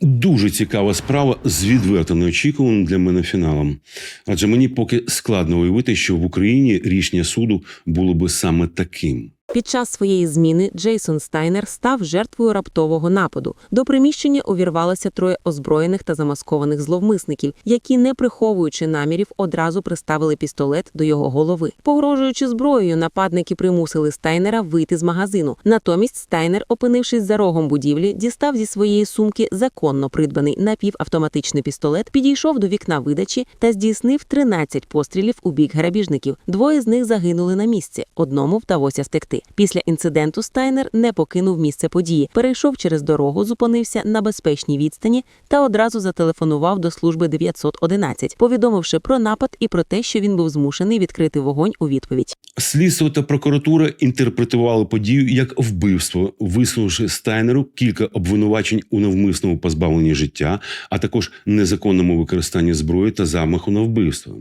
Дуже цікава справа з відверто неочікуваним для мене фіналом. Адже мені поки складно уявити, що в Україні рішення суду було би саме таким. Під час своєї зміни Джейсон Стайнер став жертвою раптового нападу. До приміщення увірвалося троє озброєних та замаскованих зловмисників, які, не приховуючи намірів, одразу приставили пістолет до його голови. Погрожуючи зброєю, нападники примусили Стайнера вийти з магазину. Натомість Стайнер, опинившись за рогом будівлі, дістав зі своєї сумки законно придбаний напівавтоматичний пістолет, підійшов до вікна видачі та здійснив 13 пострілів у бік грабіжників. Двоє з них загинули на місці. Одному вдалося втекти. Після інциденту Стайнер не покинув місце події, перейшов через дорогу, зупинився на безпечній відстані та одразу зателефонував до служби 911, повідомивши про напад і про те, що він був змушений відкрити вогонь у відповідь. Слідство та прокуратура інтерпретували подію як вбивство, висунувши Стайнеру кілька обвинувачень у навмисному позбавленні життя, а також незаконному використанні зброї та замаху на вбивство.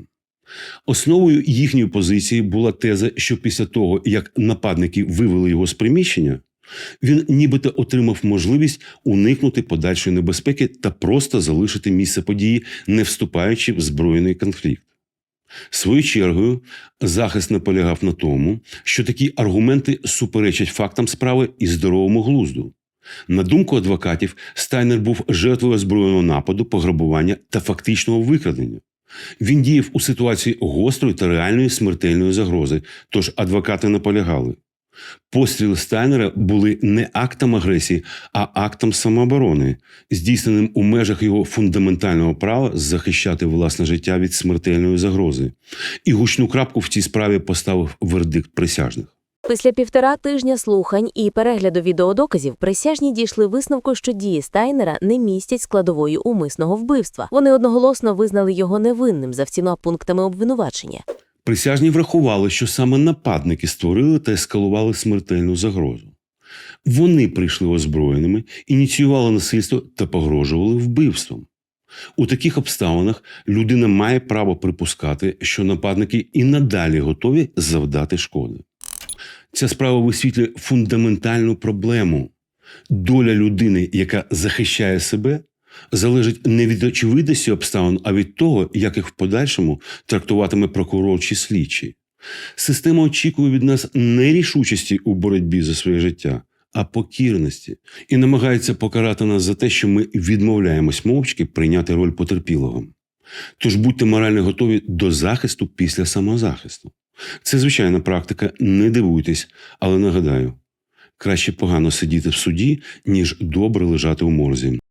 Основою їхньої позиції була теза, що після того, як нападники вивели його з приміщення, він нібито отримав можливість уникнути подальшої небезпеки та просто залишити місце події, не вступаючи в збройний конфлікт. Своєю чергою, захист наполягав на тому, що такі аргументи суперечать фактам справи і здоровому глузду. На думку адвокатів, Стайнер був жертвою озброєного нападу, пограбування та фактичного викрадення. Він діяв у ситуації гострої та реальної смертельної загрози, тож адвокати наполягали. Постріли Стайнера були не актом агресії, а актом самооборони, здійсненим у межах його фундаментального права захищати власне життя від смертельної загрози. І гучну крапку в цій справі поставив вердикт присяжних. Після півтора тижня слухань і перегляду відеодоказів присяжні дійшли висновку, що дії Стайнера не містять складової умисного вбивства. Вони одноголосно визнали його невинним за всіма пунктами обвинувачення. Присяжні врахували, що саме нападники створили та ескалували смертельну загрозу. Вони прийшли озброєними, ініціювали насильство та погрожували вбивством. У таких обставинах людина має право припускати, що нападники і надалі готові завдати шкоди. Ця справа висвітлює фундаментальну проблему. Доля людини, яка захищає себе, залежить не від очевидності обставин, а від того, як їх в подальшому трактуватиме прокурор чи слідчий. Система очікує від нас не рішучості у боротьбі за своє життя, а покірності, і намагається покарати нас за те, що ми відмовляємось мовчки прийняти роль потерпілого. Тож будьте морально готові до захисту після самозахисту. Це звичайна практика, не дивуйтесь, але нагадаю, краще погано сидіти в суді, ніж добре лежати у морзі.